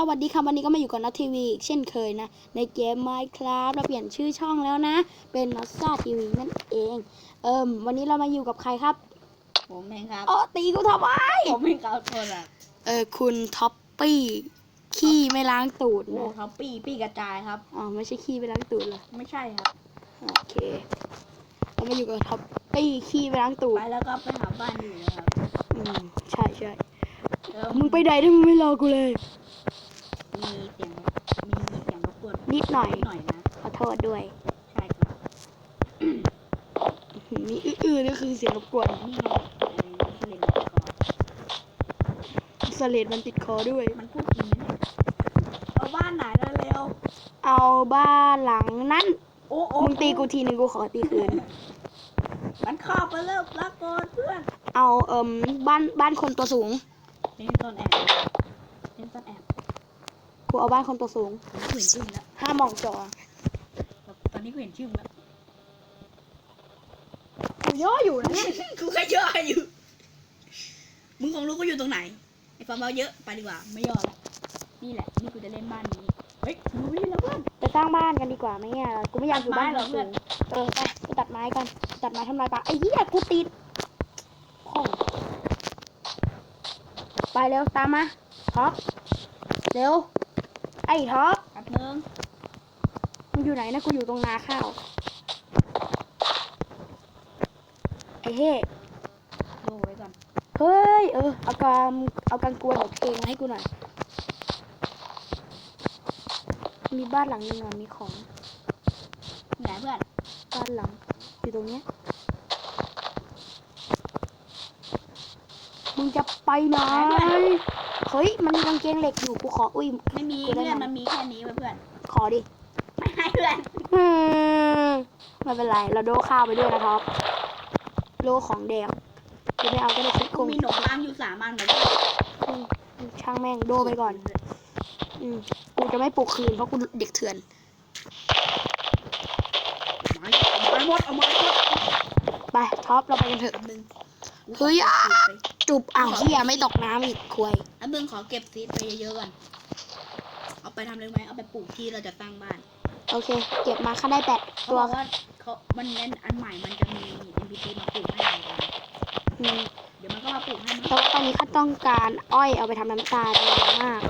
วสวัสดีค่ะวันนี้ก็มาอยู่กับนัททีวีอีกเช่นเคยนะ ในเกม Minecraft เราเปลี่ยนชื่อช่องแล้วนะ เป็นนัทซ่าทีวีนั่นเอง เอิมวันนี้เรามาอยู่กับใครครับผมเองครับ อ๋อตีกูทำไม ผมเองครับคนอะเออคุณท็อปปี้ขี้ไม่ล้างตูดโอ้นะครับปี้ปี้กระจายครับ อ๋อไม่ใช่ขี้ไม่ล้างตูดเหรอไม่ใช่ครับ โอเคเรามาอยู่กับท็อปปี้ขี้ไม่ล้างตูดไปแล้วก็ไปหาบ้านอยู่นะครับอืมใช่ใช่เออมึงไปไหนถ้ามึงไม่รอกูเลย มีเสียงมีมีเสียงรบกวนนิดหน่อยนิดหน่อยนะขอโทษด้วยใช่ครับมีอื้อๆนี่คือเสียงรบกวนนี่ไงอะไรนะทะเลนคอสเลดมันติดคอด้วย มันพูดจริงไหมเนี่ยเอาบ้านไหนเร็วเอาบ้านหลังนั้นๆโอ้โอ้มึงตีกูทีนึงกูขอตีคืน มันเข้าไปเริ่มละก่อนเพื่อนเอาเอิมบ้านบ้านคนตัวสูงเล่นต้นแอบเล่นต้นแอบ กูเอาบ้านคนตัวสูงผมเห็นชื่อแล้วห้ามมองจอตอนนี้กูเห็นชื่อแล้วกูย่ออยู่นะเนี่ยกูก็ย่ออยู่ มึงคงรู้กูอยู่ตรงไหนไอ้ฟาร์มเอาเยอะไปดีกว่าไม่ย่อละนี่แหละนี่กูจะเล่นบ้านนี้เฮ้ยมึงไม่ได้แล้วเพื่อนไปสร้างบ้านกันดีกว่าไหมเนี่ยกูไม่อยากอยู่บ้านตัดไม้เหรอเพื่อนเออไปไปตัดไม้กันตัดไม้ทำลายป่าไอ้เหี้ยกูติดโอ้ไปเร็วตามมาท็อปเร็ว ไอ้ท็อปแป๊บนึงมึงอยู่ไหนนะกูอยู่ตรงนาข้าว ไอ้เฮ้ดูไว้ก่อน เฮ้ย เออ เอากางเอากางกวนของเพลงมาให้กูหน่อย มีบ้านหลังนึงอะมีของไหนเพื่อน บ้านหลัง อยู่ตรงเนี้ย มึงจะไปไหน เฮ้ย มันมีกางเกงเหล็กอยู่กูขออุ้ยไม่มีกูได้เพื่อนไหมมันมีแค่นี้ไว้เพื่อน ขอดิ ไม่ให้เพื่อนอืมไม่เป็นไร เราโดข้าวไปด้วยนะครับ โลของแดงกูไม่เอาก็ได้คิดกูคงมีหนมล้างอยู่สามอันเหมือนกันอืมช่างแม่งโดไปก่อน อืมกูจะไม่ปลุกคืนเพราะกูเด็กเถื่อน ไม้เอาไม้หมดเอาไม้หมดไปท็อปเราไปกันเถอะแป๊บนึงเฮ้ยอะ จุบอ้าวเฮียไม่ตกน้ำอีกควย แป๊บนึงขอเก็บซีดไปเยอะๆก่อน เอาไปทำเลยไหมเอาไปปลูกที่เราจะสร้างบ้านโอเค เก็บมาค่าได้แปดเขาตัวบอกว่าเขามันเน้นอันใหม่มันจะมี NPC มาปลูกให้เรากันอืมเดี๋ยวมันก็มาปลูกให้มันแต่ว่าตอนนี้ข้าต้องการอ้อยเอาไปทำน้ำตาลเยอะมาก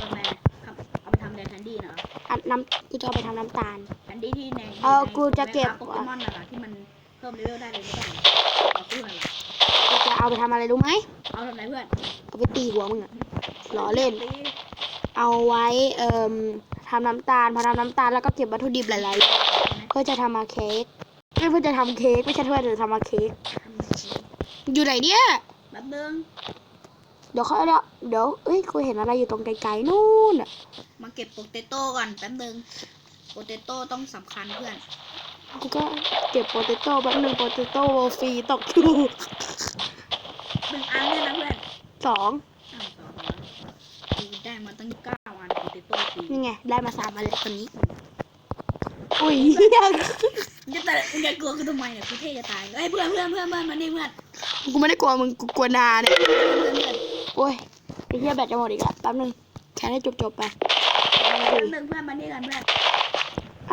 ทำไมทำเอาไปทำแดนแคนดี้เนาะอันน้ำกูจะเอาไปทำน้ำตาล แคนดี้ที่ในเออในกูจะเก็บโปเกมอนน่ะเหรอที่มันเพิ่มเลเวลได้เลยไม่ได้เอาซื้อมาเหรอกูจะเอาไปทำอะไรรู้ไหมเอาทำไรเพื่อน เอาไปตีหัวมึงอะล้อเล่นตีเอาไว้เอ่มทำน้ำตาลพอทำน้ำตาลแล้วก็เก็บวัตถุดิบหลายๆอย่างเพื่อจะทำมาเค้กไม่เพื่อจะทำเค้กไม่ใช่เพื่อจะทำมาเค้กทำแบบนี้อยู่ไหนเนี่ยแป๊บนึงเดี๋ยวเขาเดี๋ยวเดี๋ยวเอ้ยกูเห็นอะไรอยู่ตรงไกลๆนู่นอะมาเก็บโปเตโต้ก่อนแป๊บนึงโปเตโต้ต้องสำคัญเพื่อนกูก็เก็บโปเตโต้แป๊บนึงโปเตโต้ฟรีตกอยู่หนึ่งอันเนี่ยนะเพื่อน สองอ้าวสองร้อยกูได้มาตั้งเก้าอันโปเตโต้ฟรีนี่ไง ได้มาสามอันแล้วตอนนี้ อุ้ยเหี้ยมึงจะแต่มึงจะกลัวกูทำไมเนี่ยกูเท่จะตายเฮ้ยเพื่อนเพื่อนเพื่อนเพื่อนมานี่เพื่อนกูไม่ได้กลัวมึงกูกลัวนาเนี่ยเพื่อนเพื่อนเพื่อนโอ้ยไอ้เหี้ยแบตจะหมดอีกแล้วแป๊บนึงแค่ให้จบๆไปเพื่อนเพื่อนมานี่กันเพื่อน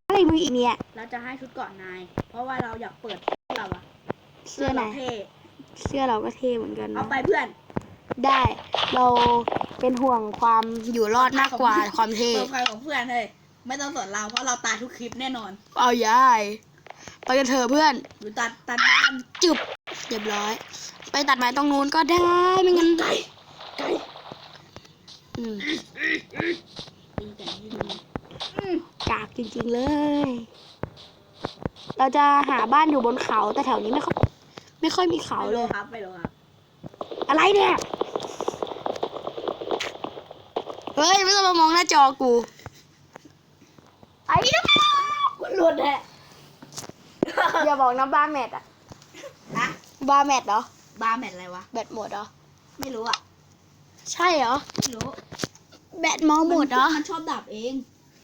อะไรมึงอีกเนี่ย เราจะให้ชุดเกาะนาย เพราะว่าเราอยากเปิดเราอะเสื้อไหนราเท่เสื้อเราก็เท่เหมือนกันเอานะไปเพื่อน ได้ เราเป็นห่วงความอยู่รอดมากกว่าความเท่เปิดไฟของเพื่อนเลยไม่ต้องสนเราเพราะเราตายทุกคลิปแน่นอน เอายายไปกันเถอะเพื่อนหรือตัดตัดบ้านจุบเรียบร้อย ไปตัดไม้ตรงนู้นก็ได้ไม่งั้นไก่ไก่อืมตีไก่ให้ดูกากจริงๆเลย เราจะหาบ้านอยู่บนเขาแต่แถวนี้ไม่ค่อยไม่ค่อยมีเขาเอาเลเลยยครับไปเลยครับอะไรเนี่ย เฮ้ยไม่ต้องมามองหน้าจอกูไอ้น้ำคุณหลุดแหละอย่าบอกนะบาร์แมทอะฮะบาร์แมทเหรอบาร์แมทอะไรวะ แบตหมดเหรอ ไม่รู้อะใช่เหรอ ไม่รู้ แบตมอหมดเหรอ มันชอบดับเอง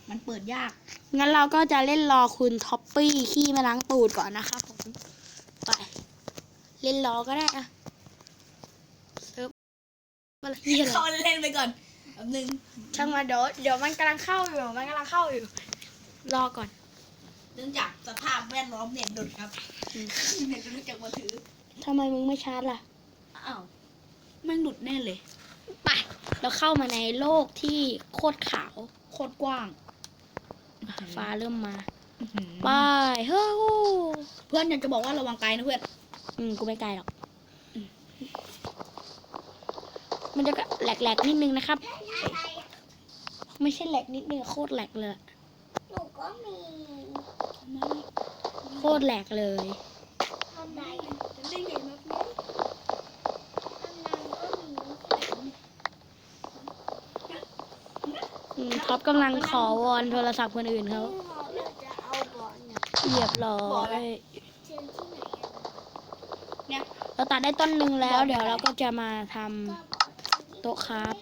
มันเปิดยาก งั้นเราก็จะเล่นรอคุณท็อปปี้ขี้มาล้างตูดก่อนนะคะผม ไป เล่นรอก็ได้อะเซิร์ฟอะไรเหี้ยอะไรเขาเล่นไปก่อน แป๊บนึงช่างมาเดี๋ยวเดี๋ยวมันกำลังเข้าอยู่มันกำลังเข้าอยู่ รอก่อน เนื่องจากสภาพแวดล้อมเน็ตดุดครับอืมเน็ตดุดจากมือถือทำไมมึงไม่ชาร์จล่ะ อ้าวแม่งดุดแน่เลย ไป เราเข้ามาในโลกที่โคตรขาว โคตรกว้าง ฟ้าเริ่มมาอื้อหือไป เฮ้ยเพื่อนอยากจะบอกว่าระวังไกลนะเพื่อน อืม กูไม่ไกลหรอก มันจะแหลกๆนิดนึงนะครับ ไม่ใช่แหลกนิดนึงโคตรแหลกเลยหนูก็มีโคตรแหลกเลยทำไมอะจะเล่นใหญ่มากไหมทำนางก็มีอืมท็อปกำลังขอวอนโทรศัพท์คนอื่นเขาเราจะเอาบอลเนี่ยเหยียบร้อบอกอะไรยเชิญที่ไหนอะเนี่ยเราตัดได้ต้นหนึ่งแล้ว เดี๋ยวเราก็จะมาทำก็บอกที่โต๊ะครับ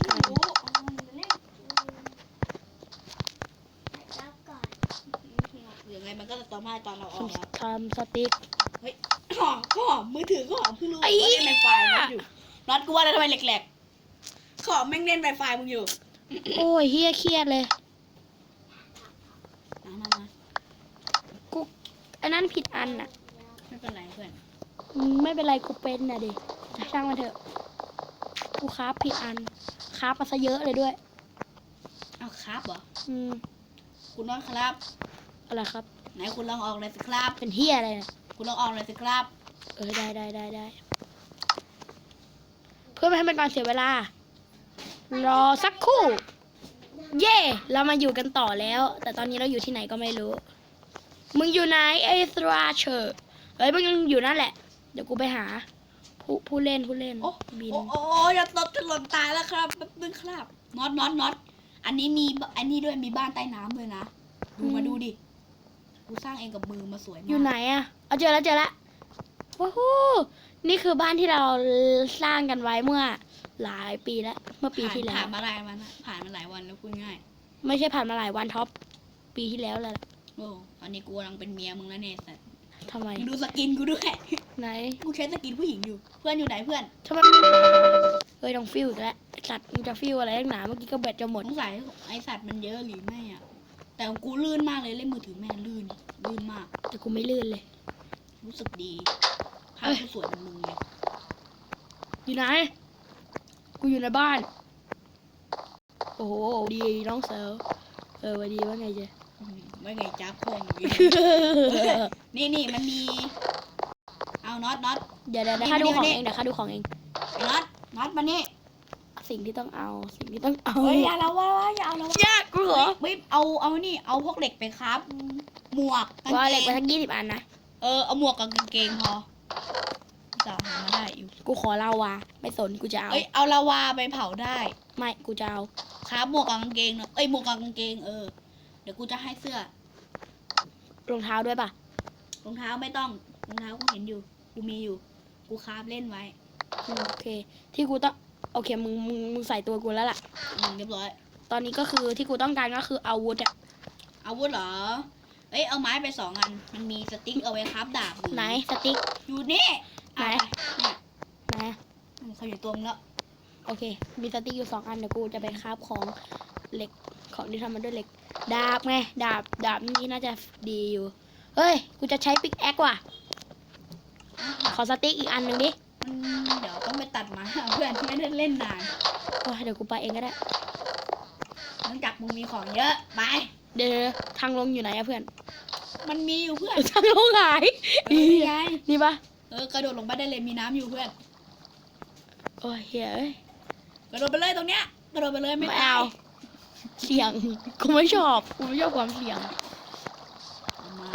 ไม่รู้เอามาเล่นรับก่อนยังไงมันก็จะต่อมาตอนเราออกครับทำสติ๊กหอมก็หอมมือถือก็หอมเพิ่งรู้ไอ้ว่าเหี้เล่ยนไวไฟน็อตอยู่น็อตกูว่าแล้วทำไมแหลกๆขอแม่งเล่นไวไฟมึงอยู่ โอ้ยเฮียเครียดเลยมามามากูอันนั้นผิดอันอะ ไม่เป็นไรเพื่อนอืมไม่เป็นไรกูเป็นน่ะดิช่างมันเถอะ กูคราฟผิดอันคราฟมาซะเยอะเลยด้วย เอาครับเหรอ อืมคุณน็อตครับ อะไรครับ ไหนคุณลองออกเลยสิครับ เป็นเฮียอะไรเนี่ยคุณลองออกเลยสิครับ เออได้ได้ได้ได้เพื่อไม่ให้เป็นการเสียเวลา รอสักครู่ เย่เรามาอยู่กันต่อแล้ว แต่ตอนนี้เราอยู่ที่ไหนก็ไม่รู้ มึงอยู่ไหนไอ้สตราเชอร์เฮ้ยมึงยังอยู่นั่นแหละ เดี๋ยวกูไปหา ผู้ผู้เล่นผู้เล่นโอ้บินโอ้โอ้โอ้อย่าตกจะหล่นตายแล้วครับแป๊บนึงครับน็อตน็อตน็อตอันนี้มีอันนี้ด้วยมีบ้านใต้น้ำด้วยนะดูมาดูดิกูสร้างเองกับมือมาสวยมากอยู่ไหนอะเอาเจอแล้วเจอแล้วว้าวนี่คือบ้านที่เราสร้างกันไว้เมื่อ หลายปีแล้วเมื่อปีผ่านที่แล้ผ่าวนมาหลายวันอะผ่านมาหลายวันแล้วพูดง่าย ไม่ใช่ผ่านมาหลายวันท็อปปีที่แล้วแหละโอ้ตอนนี้กูกำลังเป็นเมียมึงแล้วเนี่ยสัตว์ ทำไมมึงดูสกินกูด้วยไหน กูใช้สกินผู้หญิงอยู่ เพื่อนอยู่ไหนเพื่อนทำไมเฮ้ยต้องฟิวอีกแล้วไอ้สัตว์มึงจะฟิวอะไรนักหนาเมื่อกี้ก็แบตจะหมด สงสัยไอสัตว์มันเยอะหรือไม่อะแต่ของกูลื่นมากเลยเล่นมือถือแม่ลื่น ลื่นมาก แต่กูไม่ลื่นเลย รู้สึกดีภาพกูสวยเหมือนมึงเลยอยู่ไหน กูอยู่ในบ้าน โอ้โห ดีน้องเซลเออวันดีว่าไงเจ๊อืม ไม่ไงจ้าพงนี่นี่มันมี เอาน็อตน็อต เดี๋ยวเดี๋ยวเดี๋ยวข้าดูของเองเดี๋ยวข้าดูของเองไอ้น็อตน็อตมานี่สิ่งที่ต้องเอาสิ่งที่ต้องเอาเฮ้ยอย่าละว่าว่าอย่าเอาละว่ายากกูเหรอไม่เอาเอานี่เอาพวกเหล็กไปครับ หมวกกางว่าเกเหล็กไปงทั้งยี่สิบอันนะเออเอาหมวกกับกางเกงพอจะหามาได้อยู่กูขอเล่าวาไม่สนกูจะเอาเอ้ยเอาลาวาไปเผาได้ ไม่กูจะเอาครับหมวกกับกางเกงเนอะเอ้ยหมวกกับกางเกงเออเดี๋ยวกูจะให้เสื้อรองเท้าด้วยป่ะรองเท้าไม่ต้องรองเท้ากูเห็นอยู่ กูมีอยู่ กูคราฟเล่นไว้อืมโอเค ที่กูต้องโอเคมึงมึงมึงใส่ตัวกูแล้วล่ะ อืมเรียบร้อย ตอนนี้ก็คือที่กูต้องการก็คืออาวุธอะอาวุธเหรอ เอ้ยเอาไม้ไปสองอัน มันมีสติ๊กเอาไว้คราฟดาบอยู่ไหนสติ๊ก อยู่นี่ไหน เอาปเนี่ยไหนมันเขาอยู่ตัวมึงแล้วโอเค มีสติ๊กอยู่สองอันเดี๋ยวกูจะไปคราฟของเหล็กของที่ทำมาด้วยเหล็ก ดาบไง ดาบ ดาบนี่น่าจะดีอยู่ เฮ้ย กูจะใช้ปิกแอคว่ะ ขอสติ๊กอีกอันหนึ่งดิมันเดี๋ยวต้องไปตัดไมาเพื่อนไม่ได้เล่นนานว้าเดี๋ยวกูไปเองก็ได้เนื่องจากมึงมีของเยอะ ไป เดี๋ยวๆทางลงอยู่ไหนอะเพื่อน มันมีอยู่เพื่อน ทางลงหายเออนี่ไงนี่ปะเออกระโดดลงไปได้เลยมีน้ำอยู่เพื่อน โอ้ยเฮ้ย กระโดดไปเลยตรงเนี้ย กระโดดไปเลยไม่ไม่ตาเอาย เสียงกูไม่ชอบกูไม่ชอบความเสียงเอามา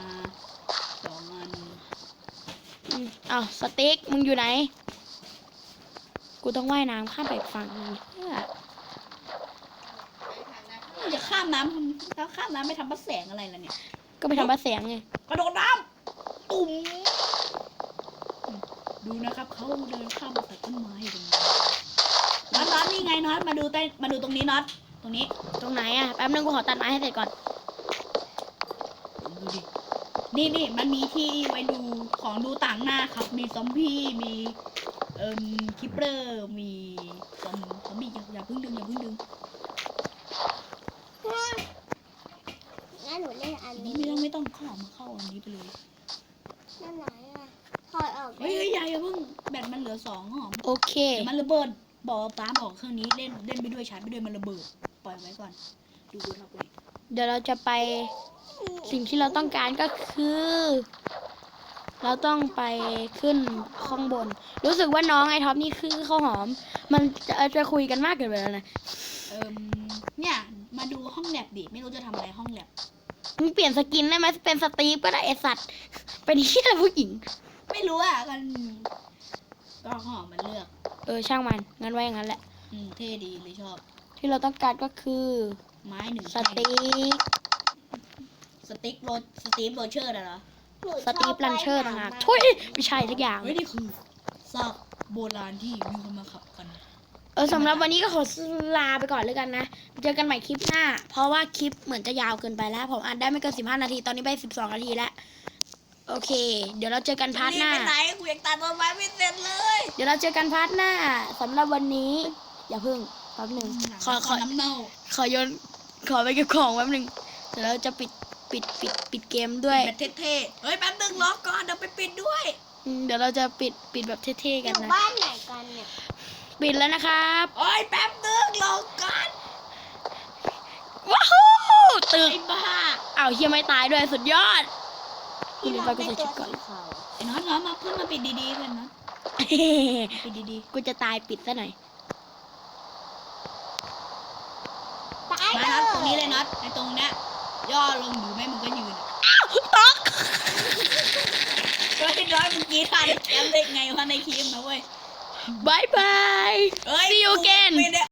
สองอันอืมอ้าวสติ๊กมึงอยู่ไหน กูต้องว่ายน้ำข้ามไปอีกฝั่งหนึงเพื่อมึงจะข้ามน้ำทำถ้าข้ามน้ำไม่ทำพระแสงอะไรล่ะเนี่ย ก็ไปทำพระแสงไงกระโดดน้ำตุ่มดูนะครับเขาเดินข้ามมาตัดต้นไม้ตรงนี้น็อตน็อตนี่ไงน็อตมาดูใต้มาดูตรงนี้น็อต ตรงนี้ ตรงไหนอะแป๊บนึงกูขอตัดไม้ให้เสร็จก่อน ดูดิ นี่นี่มันมีที่ไว้ดูของดูต่างหน้าครับ มีซอมบี้ มีเอ่มคิปเปอร์ มีซอมซอมบี้อย่าอย่าเพิ่งดึงอย่าเพิ่งดึงงั้นหนูเล่นอันอันนี้นี้ไม่ต้องไม่ต้องเข้ามาเข้าอันนี้ไปเลย นั่นไหนอะถอดออกเฮ้ยเฮ้ยอย่าอย่าเพิ่งแบตมันเหลือสองหอมโอเค เดี๋ยวมันระเบิด บอกป้าบอกเครื่องนี้เล่นเล่นไปด้วยชาร์จไปด้วยมันระเบิด ปล่อยไว้ก่อน ดูกูทับไว้เดี๋ยวเราจะไปสิ่งที่เราต้องการก็คือ เราต้องไปขึ้นข้างบน รู้สึกว่าน้องไอท็อปนี่คือข้าวหอม มันจะจะคุยกันมากเกินไปแล้วนะเอ่มเนี่ย มาดูห้องแลบดิไม่รู้จะทำอะไรห้องแลบมึงเปลี่ยนสกินได้ไหมเป็นสตีฟก็ได้ไอสัตว์เป็นที่อะไรผู้หญิง ไม่รู้อะกันก็หอมมันเลือก เออช่างมันงั้นไว้อย่างนั้นแหละ อืมเท่ดีเลยชอบ ที่เราต้องการก็คือไม้หนึ่งสตีฟสติ๊กโรสตีฟโรเชอร์อะเหรอหนูสตีฟลันเชอร์ชต่าบงหากว่ยน้ำทุยไม่ใช่ทุกอย่างเฮ้ยนี่คือซากโบราณที่มีคนมาขับกัน เออสำหรับวันนี้ก็ขอลาไปก่อนเลยกันนะเจอกันใหม่คลิปหน้า เพราะว่าคลิปเหมือนจะยาวเกินไปแล้ว ผมอัดได้ไม่เกิน15นาทีตอนนี้ไป12นาทีแล้วโอเค เดี๋ยวเราเจอกันพาร์ทหน้าไปไหนกูยังตัดต้นไม้ไม่เสร็จเลย เดี๋ยวเราเจอกันพาร์ทหน้าสำหรับวันนี้ อย่าเพิ่ง แป๊บหนึ่งขอขอน้ำเน่าขอโยนขอไปเก็บของแป๊บหนึ่งเดี๋ยวเราจะปิดปิดปิดปิดเกมด้วยแบบเท่ๆเฮ้ยแป๊บนึงรอก่อนเดี๋ยวไปปิดด้วยอืมเดี๋ยวเราจะปิดปิดแบบเท่ๆอกันยู่นะบ้านไหนกันเนี่ยปิดแล้วนะครับโอ้ยแป๊บนึงรอก่อนว้าวตึกไอ้บ้าอ้าวเฮียไม่ตายด้วยสุดยอดกูที่ลืมเราไปกูเป็นใส่ตัชุวดก่อนสีขาวไอ้น้องน้องมาเพิ่งมาปิดดีๆกันนะปิดดีกูจะตายปิดซะหน่อย ตาย ๆมา เล น็อตต รงนี้ยเลยน็อตไอ้ตรงเนี้ยย่อลงหรือไม่มึงก็ยืนอะตอกเฮ้ยน้อยเมื่อกี้ท่าแอมเล็กไงวะในคลิปนะเว้ยบายบายเฮ้ย See you again ไม่ได้